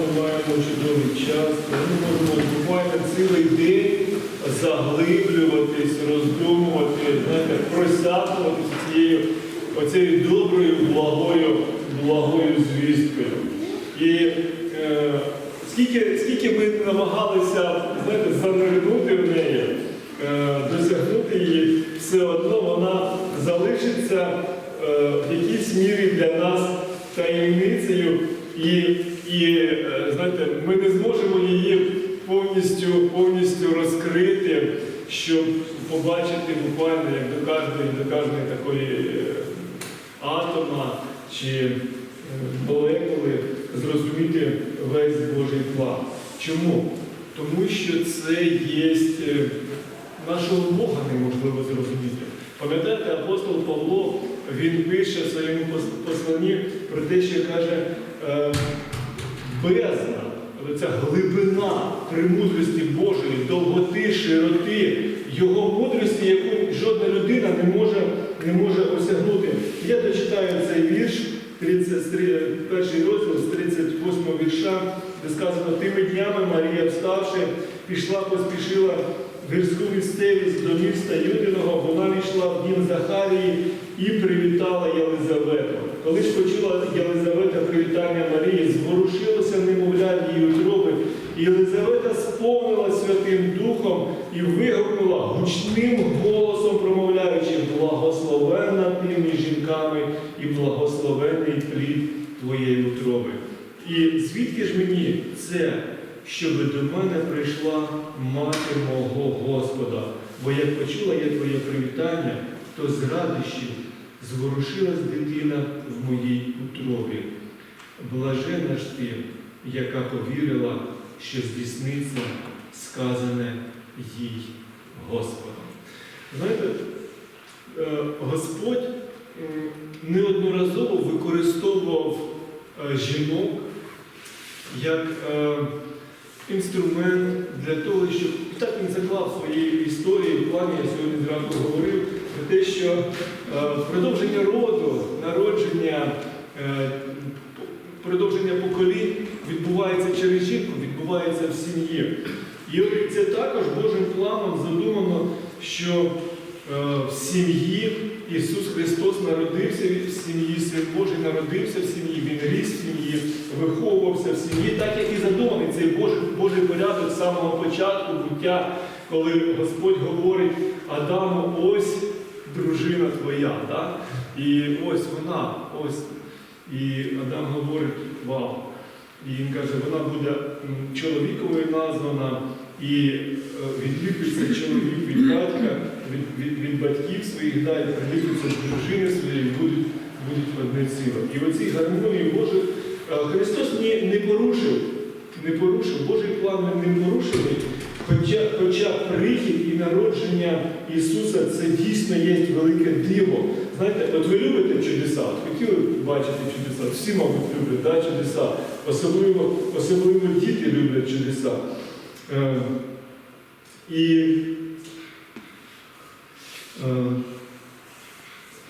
ми маємо чудовий час, коли ми можемо буквально цілий день заглиблюватись, роздумувати, знаєте, просякуватись цією оцією доброю, благою, благою звісткою. І е, скільки, скільки ми намагалися знаєте, занирнути в неї, е, досягнути її, все одно вона залишиться е, в якійсь мірі для нас таємницею, і, і е, знаєте, ми не зможемо її повністю, повністю розкрити, щоб побачити буквально як до кожної, до кожної такої е, атома чи е, молекули зрозуміти весь Божий план. Чому? Тому що це є нашого Бога неможливо зрозуміти. Пам'ятаєте, апостол Павло він пише в своєму посланні про те, що каже бездна, ця глибина премудрості Божої, довготи, широти, його мудрості, яку жодна людина не може, не може осягнути. Я дочитаю цей вірш, 33, перший розділ з 38 вірша, де сказано, тими днями Марія, вставши, пішла, поспішила гірську місцевість до міста Юдиного, вона війшла в дім Захарії і привітала Єлизавету. Коли ж почула Єлизавета привітання Марії, зворушилося немовля її утроби, і Єлизавета сповнила Святим Духом і вигукнула гучним голосом, промовляючи, благословенна ти між жінками і благословенний плід твоєї утроби. І звідки ж мені це, щоб до мене прийшла мати мого Господа? Бо як почула я твоє привітання, то з радощів зворушилась дитина в моїй утробі. Блажена ж ти, яка повірила, що здійсниться сказане їй Господом. Знаєте, е, Господь неодноразово використовував е, жінок як е, інструмент для того, щоб і так він заклав в своїй історії, в плані, я сьогодні зранку говорив, про те, що е, продовження роду, народження, е, продовження поколінь відбувається через жінку, відбувається в сім'ї. І це також Божим планом задумано, що е, в сім'ї Ісус Христос народився в сім'ї, Син Божий народився в сім'ї, Він ріс в сім'ї, виховувався в сім'ї, так як і задуманий цей Божий, Божий порядок з самого початку буття, коли Господь говорить Адаму, ось дружина твоя. Так? І ось вона, ось. І Адам говорить, вау. І він каже, вона буде чоловіковою названа, і е, відліпиться чоловік від батька, від, від, від батьків своїх, да, і приліпиться з дружини своєї, будуть, будуть одне ціле. І оці гармонії Божі е, Христос не, не порушив, не порушив, Божий план не порушений. Хоча, хоча прихід і народження Ісуса це дійсно є велике диво. Знаєте, от ви любите чудеса, от хотіли бачити чудеса, всі, мабуть, люблять да, чудеса. Особливо, особливо діти люблять чудеса. Е, і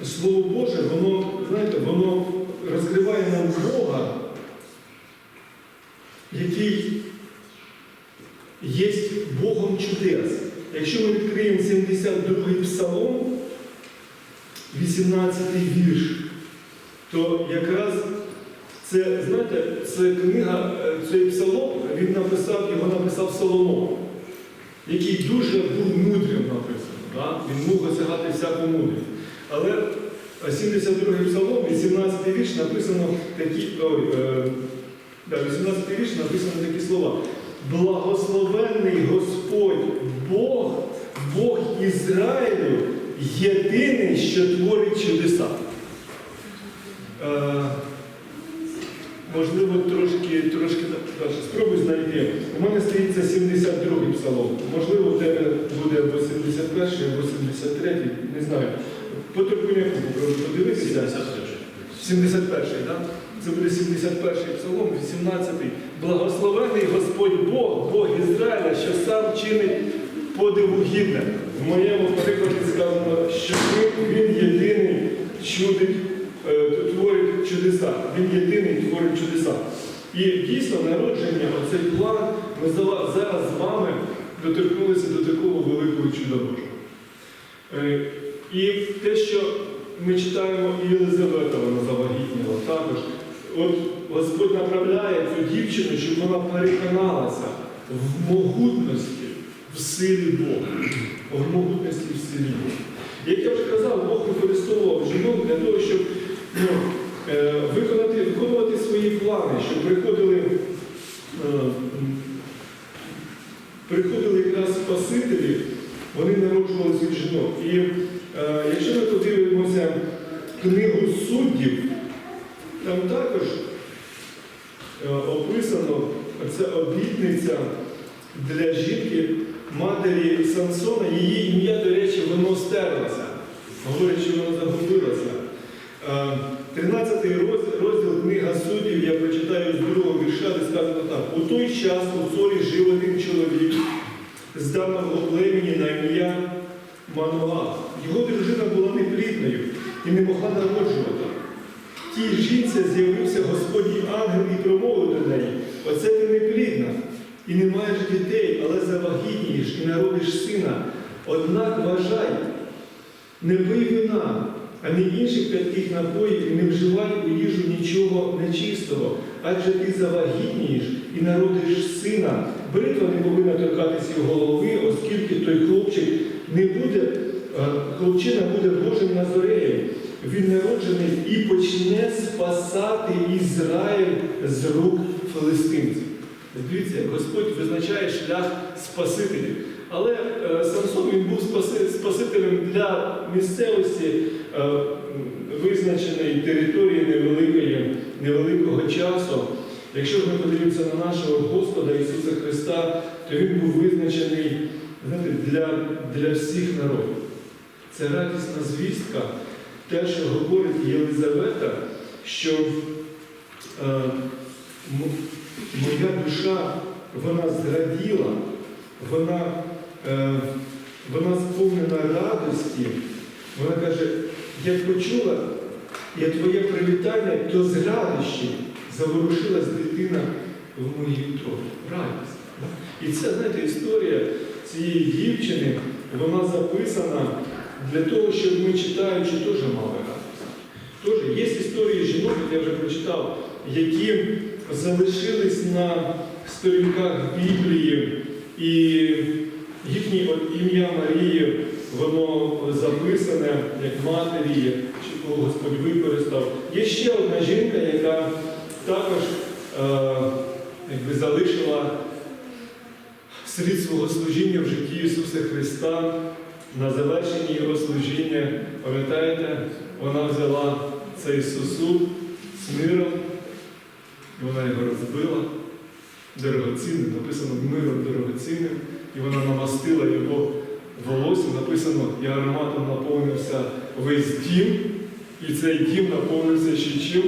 Слово Боже, воно, знаєте, воно розкриває нам Бога, який є Богом чудес. Якщо ми відкриємо 72-й псалом, 18-й вірш, то якраз це, знаєте, це книга, е, цей псалом, він написав, його написав Соломон, який дуже був мудрим написано. Він мог осягати всяку мудрість. Але 72-й псалом, 18-й вірш написано такі, ой, е, 18-й вірш написано такі слова. Благословенний Господь Бог, Бог Ізраїлю, єдиний, що творить чудеса. Можливо, трошки, трошки далі. Спробуй знайти. У мене стоїть це 72-й псалом. Можливо, в тебе буде або 71-й, або 73-й, не знаю. По Туркуняку подивитися. 71-й, так? Це буде 71-й псалом, 18-й. Благословений Господь Бог, Бог Ізраїля, що сам чинить подиву гідне. В моєму перекладі сказано, що він, він єдиний чудить, е, творить чудеса. Він єдиний творить чудеса. І дійсно народження, оцей план, ми зараз з вами доторкнулися до такого великого чуда Божого. Е, І те, що ми читаємо, і Єлизавета вона завагітніла також. От Господь направляє цю дівчину, щоб вона переконалася в могутності, в силі Бога. В могутності в силі Бога. Як я вже казав, Бог використовував жінок для того, щоб ну, виконати, виконувати свої плани, щоб приходили, е, приходили якраз Спасителі, вони народжувалися від жінок. І е, якщо ми подивимося книгу суддів, там також е, описано ця обітниця для жінки, матері Самсона. Її ім'я, до речі, воно стерлося. Говорять, що воно загубилося. Е, 13 розділ, розділ книга суддів, я прочитаю з другого вірша, де сказано так. У той час у солі жив один чоловік з давнього племені на ім'я Мануа. Його дружина була неплідною і не могла народжувати. Тій жінці з'явився Господній ангел і промовив до неї: Оце ти неплідна, і не маєш дітей, але завагітнієш і народиш сина. Однак вважай, не пий вина, ані інших п'ятих напоїв, і не вживай у їжу нічого нечистого, адже ти завагітнієш і народиш сина. Бритва не повинна торкатися його голови, оскільки той хлопчик не буде, е, хлопчина буде Божим Назореєм. Він народжений і почне спасати Ізраїль з рук филистимців. Дивіться, Господь визначає шлях Спасителів. Але е, Самсон він був спасителем для місцевості е, визначеної території невеликої, невеликого часу. Якщо ми подивимося на нашого Господа Ісуса Христа, то Він був визначений знаєте, для, для всіх народів. Це радісна звістка, те, що говорить Єлизавета, що е, моя душа вона зраділа, вона, е, вона сповнена радості. Вона каже, як почула я твоє привітання, то з радощі заворушилась дитина в моїй утробі. Радість. І це, знаєте, історія цієї дівчини, вона записана для того, щоб ми читаючи теж мали радість. Тож є історії жінок, я вже прочитав, які залишились на сторінках Біблії, і їхнє ім'я Марії, воно записане як матері, кого Господь використав. Є ще одна жінка, яка також е, якби залишила слід свого служіння в житті Ісуса Христа. На завершенні Його служіння, пам'ятаєте, вона взяла цей сосуд з миром, і вона його розбила дорогоцінним, написано миром дорогоцінним, і вона намастила його волоссям, написано, і ароматом наповнився весь дім, і цей дім наповнився ще чим?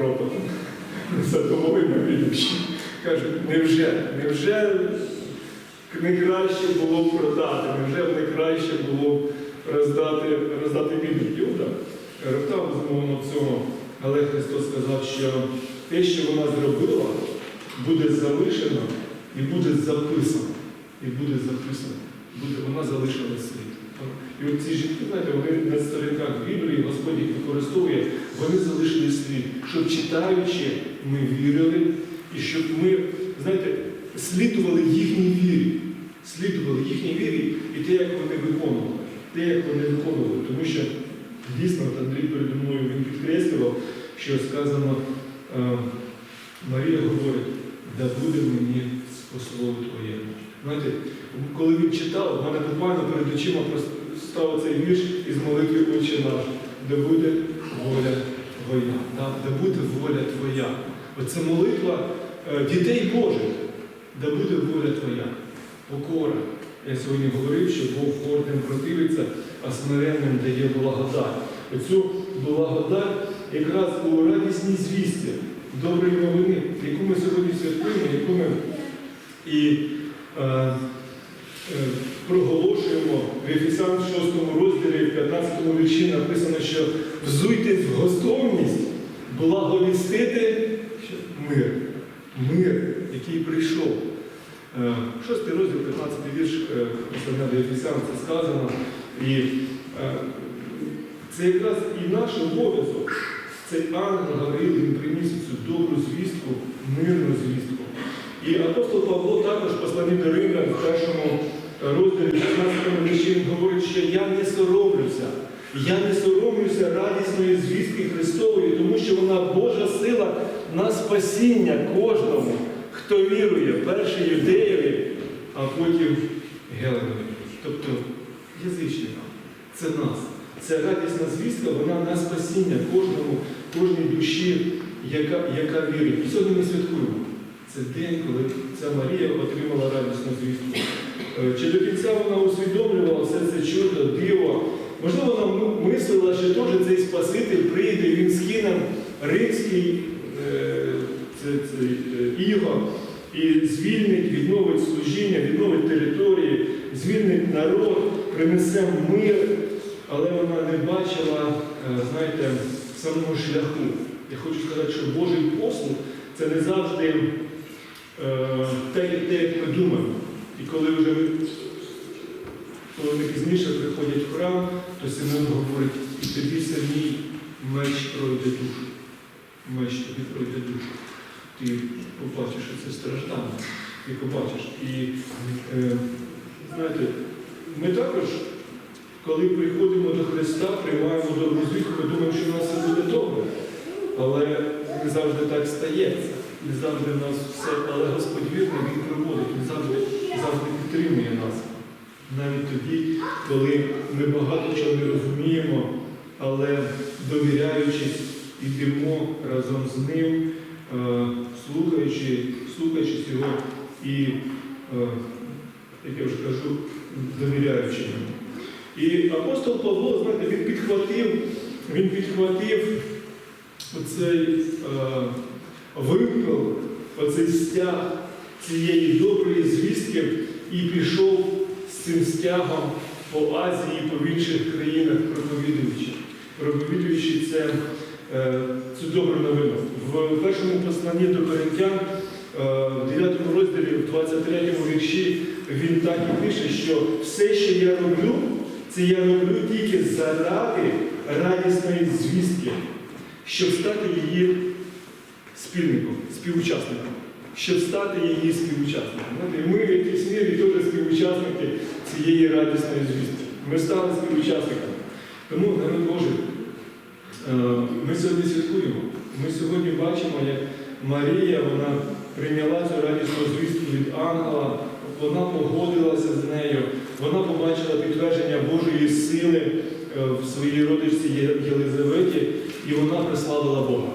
Ропотом. Задоволення віріші. Каже, невже, невже не краще було б продати, невже не краще було роздати, роздати? Юда роптав безумовно цьому, але Христос сказав, що те, що вона зробила, буде залишено і буде записано. І буде записано. Буде, вона залишила слід. І от ці жінки, знаєте, вони на сторінках Біблії, Господь їх використовує, вони залишили слід, щоб читаючи, ми вірили, і щоб ми, знаєте, слідували їхній вірі. Слідували їхній вірі і те, як вони виконували. Те, як вони виконували. Тому що дійсно Андрій переді мною він підкреслював, що сказано, е, Марія говорить, да буде мені по слову Твоєму. Знаєте, коли він читав, в мене буквально перед очима став цей вірш із молитви Отче наш, де буде воля Твоя. Де буде воля Твоя. Оце молитва е, дітей Божих, де буде воля Твоя. Покора. Я сьогодні говорив, що Бог гордим противиться, а смиренним дає благодать. Оцю благодать якраз у радісній звісті, доброї новини, яку ми сьогодні святкуємо, яку ми і проголошуємо в Ефесян 6 розділі, в 15 вірші написано, що взуйтесь в готовність благовістити мир. мир, який прийшов. Е, Шостий розділ, 15 вірш, е, до Ефесян, це сказано. І е, це якраз і наш обов'язок. Цей ангел Гавриїл, він приніс цю добру звістку, мирну звістку. І апостол Павло також в до Римлян в першому розділі 16 вірші говорить, що я не соромлюся. Я не соромлюся радісної звістки Христової, тому що вона Божа сила на спасіння кожному, хто вірує, перше юдеєві, а потім Геленові. Тобто язичникам. Це нас. Це радісна звістка, вона на спасіння кожному, кожній душі, яка, яка вірить. І сьогодні ми святкуємо. Це день, коли ця Марія отримала радісну звістку. Е, Чи до кінця вона усвідомлювала все це чудо, диво? Можливо, вона мислила, що теж цей Спаситель прийде, він скине римський е, це, це, е, іго і звільнить, відновить служіння, відновить території, звільнить народ, принесе мир, але вона не бачила, знаєте, самого шляху. Я хочу сказати, що Божий послуг це не завжди те, те, як ми думаємо. І коли вже коли пізніше приходять в храм, то Симон говорить, і тобі самій меч пройде душу. Меч тобі пройде душу. Ти побачиш, що це страждання. Ти побачиш. І е, знаєте, ми також, коли приходимо до Христа, приймаємо добру звістку, ми думаємо, що в нас все буде добре. Але не завжди так стається. Не завжди в нас все, але Господь вірний, Він проводить, Він завжди, завжди підтримує нас. Навіть тоді, коли ми багато чого не розуміємо, але довіряючись, йдемо разом з ним, е, слухаючи, слухаючись його і, е, як я вже кажу, довіряючи йому. І апостол Павло, знаєте, він підхватив, він підхватив оцей е, оцей стяг цієї доброї звістки і пішов з цим стягом по Азії, по інших країнах проповідуючи. Проповідуючи це, е, цю добру новину. В першому посланні до Коринтян, е, в 9 розділі, в 23 вірші, він так і пише, що все, що я роблю, це я роблю тільки заради радісної звістки, щоб стати її спільником, співучасником, щоб стати її співучасником. І ми в якійсь мірі теж співучасники цієї радісної звістки. Ми стали співучасниками. Тому, народ Божий, е, ми сьогодні святкуємо. Ми сьогодні бачимо, як Марія вона прийняла цю радісну звістку від ангела, вона погодилася з нею, вона побачила підтвердження Божої сили е, в своїй родичці Єлизаветі, і вона приславила Бога.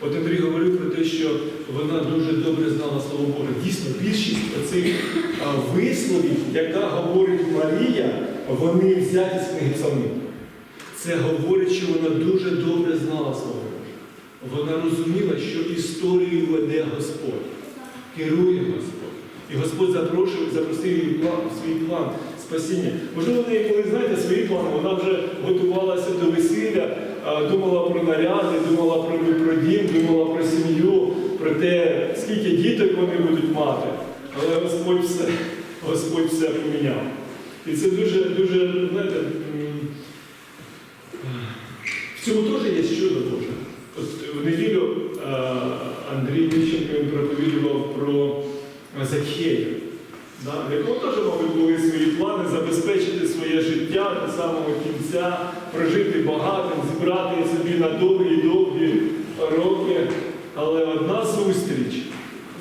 От Андрій говорив про те, що вона дуже добре знала Слово Боже. Дійсно, більшість оцих а, висловів, яка говорить Марія, вони взяті з книги псалмів. Це говорить, що вона дуже добре знала Слово Боже. Вона розуміла, що історію веде Господь, керує Господь. І Господь запрошує, запросив її план, свій план спасіння. Можливо, в коли знаєте свої плани, вона вже готувалася до весілля, думала про наряди, думала про, про дім, думала про сім'ю, про те, скільки діток вони будуть мати. Але Господь все, Господь все поміняв. І це дуже, дуже, знаєте, в цьому теж є чудо Боже. От в неділю Андрій Міщенко проповідував про Закхея, да, якого теж, мабуть, були свої плани забезпечити своє життя до самого кінця, прожити багатим, зібрати собі на довгі-довгі роки. Але одна зустріч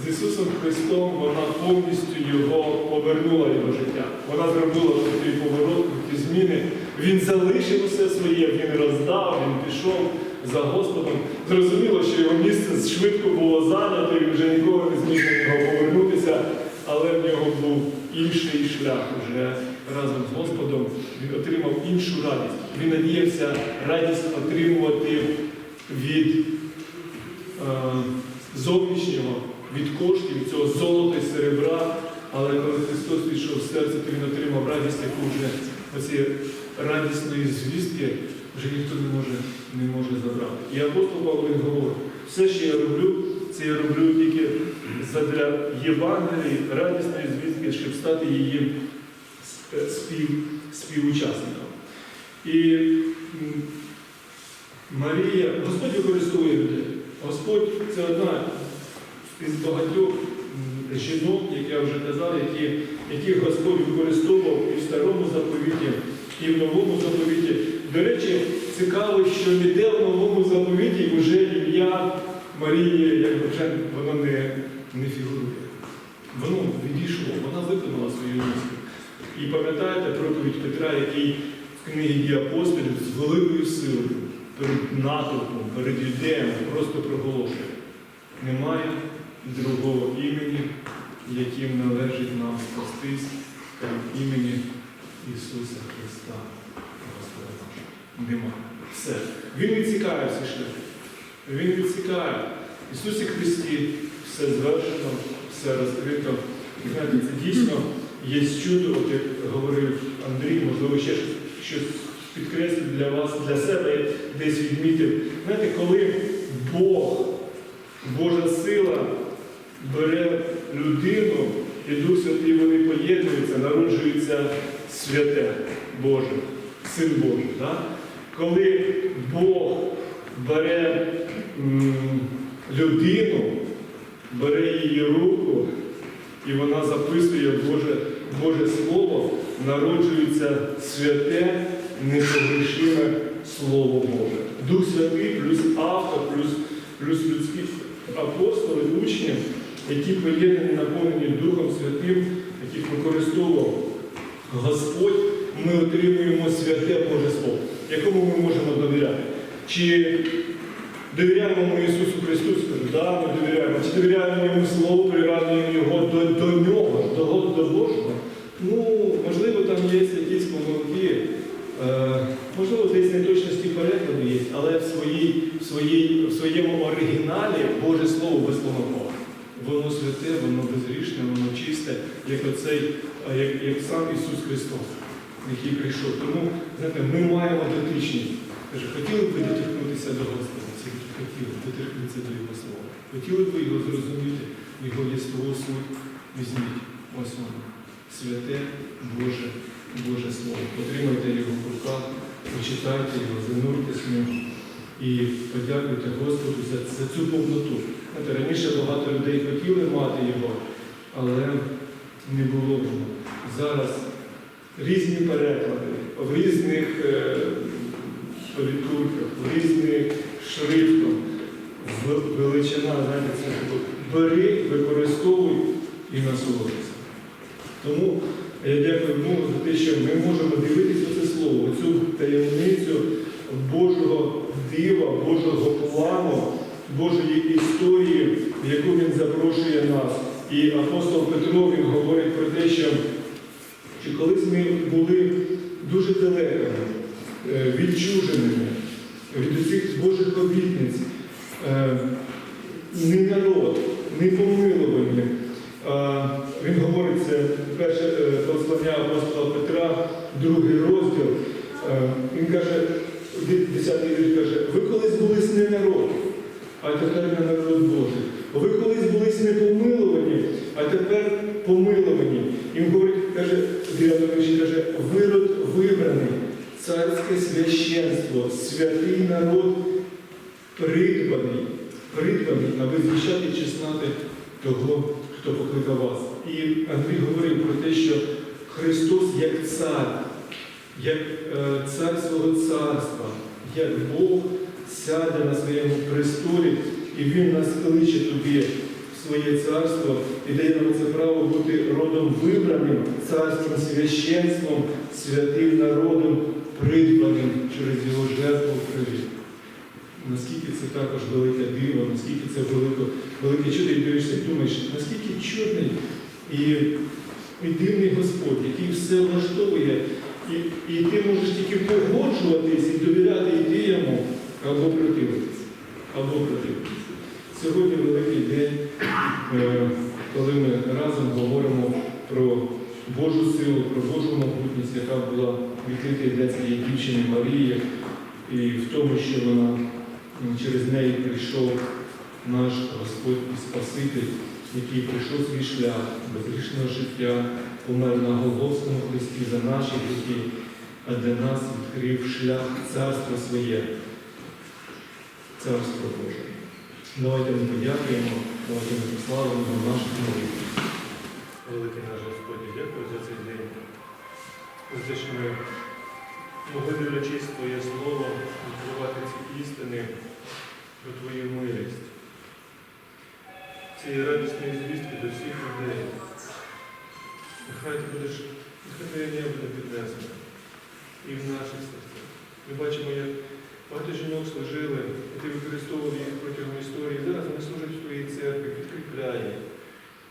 з Ісусом Христом, вона повністю його повернула його життя. Вона зробила такий поворот, ті зміни. Він залишив усе своє, він роздав, він пішов за Господом. Зрозуміло, що його місце швидко було зайнято, і вже ніколи не зміг нього повернутися, але в нього був інший шлях уже разом з Господом. Він отримав іншу радість. Він надіявся радість отримувати від е, зовнішнього, від коштів, цього золота і серебра. Але коли Христос пішов в серце, то Він отримав радість, яку вже оці радісної звістки вже ніхто не може, не може забрати. І апостол Павло він говорить, все, що я роблю, це я роблю тільки задля Євангелії, радісної звістки, щоб стати її спів, співучасником. І Марія, Господь використовує людей. Господь це одна із багатьох жінок, як я вже казав, які, яких Господь використовував і в старому заповіті, і в новому заповіті. До речі, цікаво, що ніде в новому заповіті вже ім'я Марії, як вже воно не, не фігурує. Воно відійшло, вона виконала свою місію. І пам'ятаєте проповідь Петра, який в книгі «Дії апостолів з великою силою перед натовпом, перед юдеєм просто проголошує. Немає другого імені, яким належить нам спастись, крім імені Ісуса Христа, Господа нашого. Нема. Все. Він відсікає всі шляхи. Він відсікає. Ісусі Христі все звершено, все розкрито. І знаєте, це дійсно є чудо, от як говорив Андрій, можливо, ще щось- щось для вас, для себе десь відмітив. Знаєте, коли Бог, Божа сила бере людину, і Дух Святий вони поєднуються, народжується святе Боже, Син Божий. Да? Коли Бог бере людину, бере її руку, і вона записує Боже, Боже Слово, народжується святе, непогрешиме Слово Боже. Дух Святий плюс автор, плюс, плюс людські апостоли, учні, які поєднані, наповнені Духом Святим, яких використовував Господь, ми отримуємо святе Боже Слово, якому ми можемо довіряти. Чи довіряємо ми Ісусу Христу? Скажу, да, ми довіряємо. Чи довіряємо йому Слову, прирадуємо його до, до нього, до, до Божого? Ну, можливо, там є якісь помилки, е, можливо, десь неточності перекладу є, але в, своїй, в, своїй, в своєму оригіналі Боже Слово безпомилкове. Воно святе, воно безгрішне, воно чисте, як оцей, е, як, як сам Ісус Христос, який прийшов. Тому, знаєте, ми маємо дотичність. Каже, хотіли б ви доторкнутися до Господа? Ці хотіли б доторкнутися до Його Слова. Хотіли б ви його зрозуміти, його єство суть. Візьміть. Ось воно. Святе Боже, Боже Слово. Отримайте його в руках, почитайте його, зануртесь в нього і подякуйте Господу за, за цю повноту. Знаєте, раніше багато людей хотіли мати його, але не було його. Зараз різні переклади, в різних е, політурках, в різних шрифтах, величина, знаєте, це бери, використовуй і насолоджуйся. Тому я дякую Богу за те, що ми можемо дивитися це слово, цю таємницю Божого дива, Божого плану, Божої історії, в яку він запрошує нас. І апостол Петро він говорить про те, що, що колись ми були дуже далекими, відчуженими від усіх Божих обітниць, е, не народ, не помилувані. Е, Він говорить це перше е, послання апостола Петра, другий розділ. Е, Він каже, 10 вірш каже, ви колись були не народ, а тепер не народ Божий. Ви колись були не помилувані, а тепер помилувані. І він говорить, каже, 9 вірші каже, вирод вибраний, царське священство, святий народ придбаний, придбаний, аби звіщати і чеснати того, хто покликав вас. І Андрій говорив про те, що Христос як цар, як е, цар свого царства, як Бог сяде на своєму престолі, і Він нас кличе тобі своє царство і дає нам це право бути родом вибраним, царством, священством, святим народом, придбаним через його жертву крові. Наскільки це також велике диво, наскільки це велике, велике чудо, і дивишся, думаєш, наскільки чудний і, і дивний Господь, який все влаштовує, і, і ти можеш тільки погоджуватись і довіряти йому або противитись. Або противитись. Сьогодні великий день, е, коли ми разом говоримо про Божу силу, про Божу могутність, яка була відкрита для цієї дівчини Марії, і в тому, що вона через неї прийшов наш Господь і Спаситель, який пройшов свій шлях безгрішного життя, помер на Голгофському хресті за наші гріхи, а для нас відкрив шлях царства своє, царство Боже. Давайте ми подякуємо, давайте ми прославимо наших молитв. Великий наш Господь, дякую за цей день. Те, що ми могли дивлячись Твоє Слово, відкривати ці істини про Твою милість. Цієї радісної звістки до всіх людей. Нехай ти будеш, нехай твоє ім'я буде піднесено і в наших серцях. Ми бачимо, як багато жінок служили, і ти використовував їх протягом історії. Зараз вони служать в твоїй церкві, підкріпляє їх.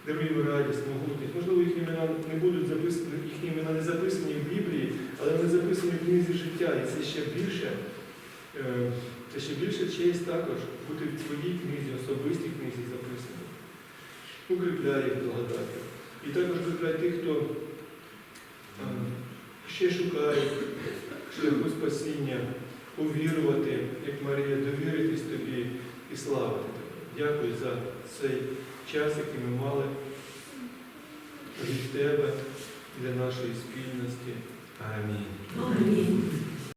Даруй їм радість, могутність. Можливо, їхні імена не будуть записані, їхні імена не записані в Біблії, але вони записані в книзі життя. І це ще більше, е, це ще більше честь також бути в твоїй книзі, особистій книзі записані. Укріпляй їх благодаті. І також укріпляй тих, хто е, ще шукає шляху спасіння, увірувати, як Марія, довіритись тобі і славити тебе. Дякую за цей час, який ми мали від тебе для нашої спільності. Амінь. Амінь.